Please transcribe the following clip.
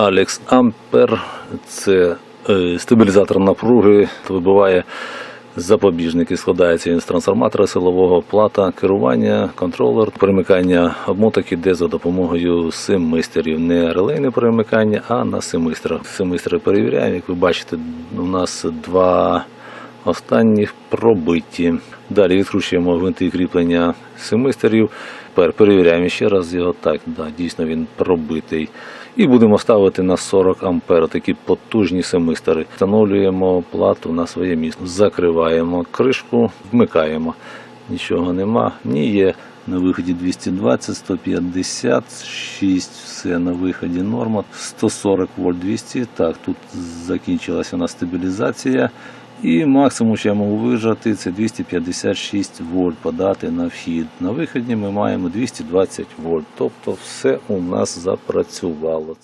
Alex Amper. Це е, стабілізатор напруги, вибиває запобіжники. Складається він з трансформатора силового, плата, керування, контролер, перемикання обмоток іде за допомогою семистерів. Не релейне перемикання, а на семистерах. Семистери перевіряємо. Як ви бачите, у нас два останніх пробиті. Далі відкручуємо гвинти кріплення семистерів. Тепер перевіряємо ще раз його. Так, да, дійсно він пробитий. І будемо ставити на 40 ампер такі потужні семистери. Встановлюємо плату на своє місце. Закриваємо кришку, вмикаємо. Нічого нема. Ні, є на виході 220, 156, все на виході норма. 140 вольт 200. Так, тут закінчилася у нас стабілізація. І максимум, що я можу вижати, це 256 вольт подати на вхід. На виході ми маємо 220 вольт. Тобто все у нас запрацювало.